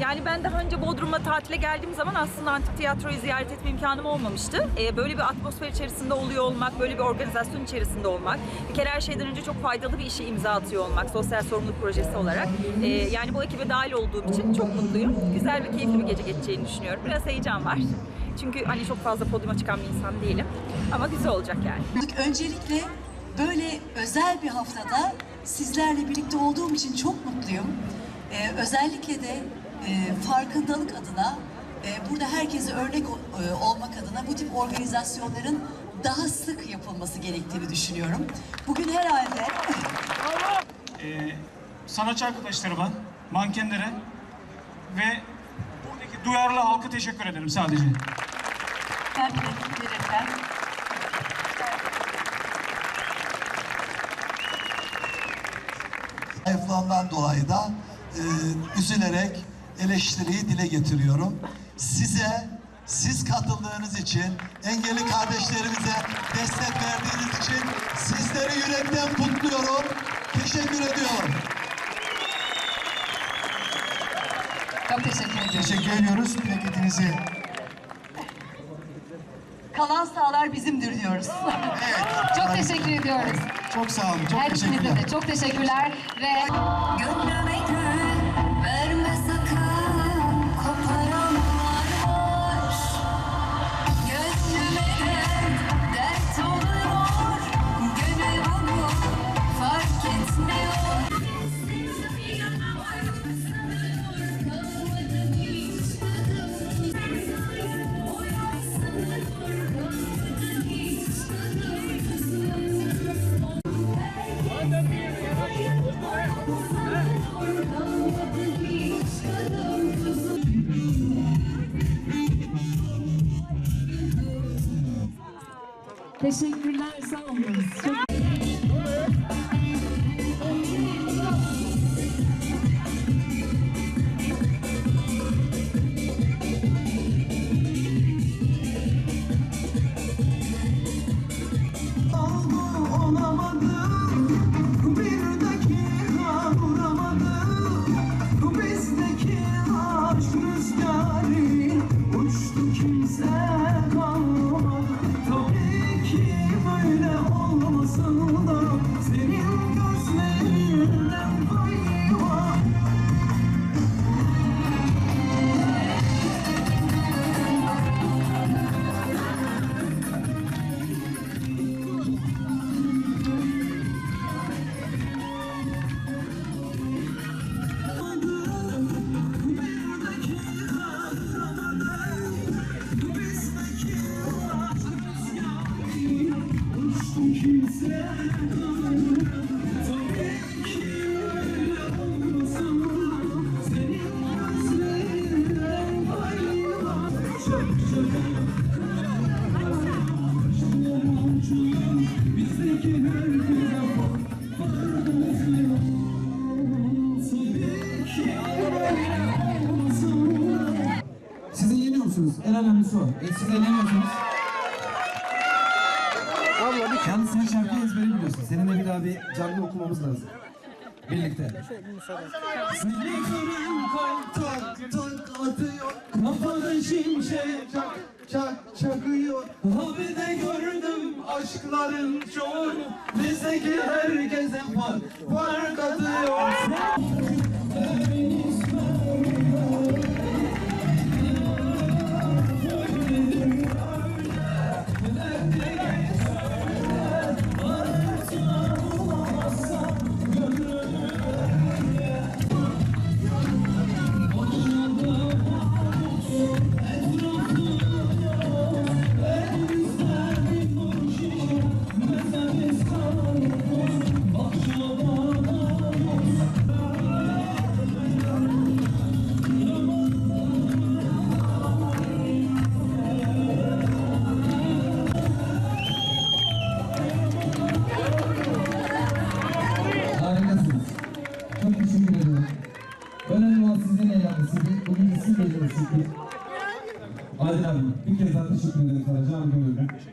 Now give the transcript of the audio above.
Yani ben daha önce Bodrum'a tatile geldiğim zaman aslında Antik Tiyatro'yu ziyaret etme imkanım olmamıştı. Ee, böyle bir atmosfer içerisinde oluyor olmak, böyle bir organizasyon içerisinde olmak, bir kere her şeyden önce çok faydalı bir işe imza atıyor olmak, sosyal sorumluluk projesi olarak. Ee, yani bu ekibe dahil olduğum için çok mutluyum. Güzel ve keyifli bir gece geçeceğini düşünüyorum. Biraz heyecan var. Çünkü hani çok fazla podyuma çıkan bir insan değilim. Ama güzel olacak yani. Öncelikle böyle özel bir haftada sizlerle birlikte olduğum için çok mutluyum. Ee, özellikle de e, farkındalık adına, e, burada herkese örnek e, olmak adına bu tip organizasyonların daha sık yapılması gerektiğini düşünüyorum. Bugün herhalde Ee, sanatçı arkadaşlarıma, mankenlere ve buradaki duyarlı halka teşekkür ederim sadece. ben verirken zayıflığından dolayı da e, üzülerek eleştiriyi dile getiriyorum. Size, siz katıldığınız için, engelli kardeşlerimize destek verdiğiniz için sizleri yürekten kutluyorum. Teşekkür ediyorum. çok teşekkür ediyorum. Teşekkür ediyoruz plaketinizi. Kalan sağlar bizimdir diyoruz. Evet. Çok teşekkür ediyoruz. Çok sağ olun. Çok Her teşekkürler. ikinize de çok teşekkürler ve Gönlüme teşekkürler sağ olun. Çok rüzgarı Uçtu kimse kalmadı olmasın Musunuz? En önemlisi o. E, siz eğleniyorsunuz. Yalnız sen şarkıyı ezbere biliyorsun. Seninle bir daha bir canlı okumamız lazım. Birlikte. Seni kırın kalp tak tak atıyor Kafada şimşek çak çak çakıyor Habide gördüm aşkların çoğunu Bizdeki herkese fark fark atıyor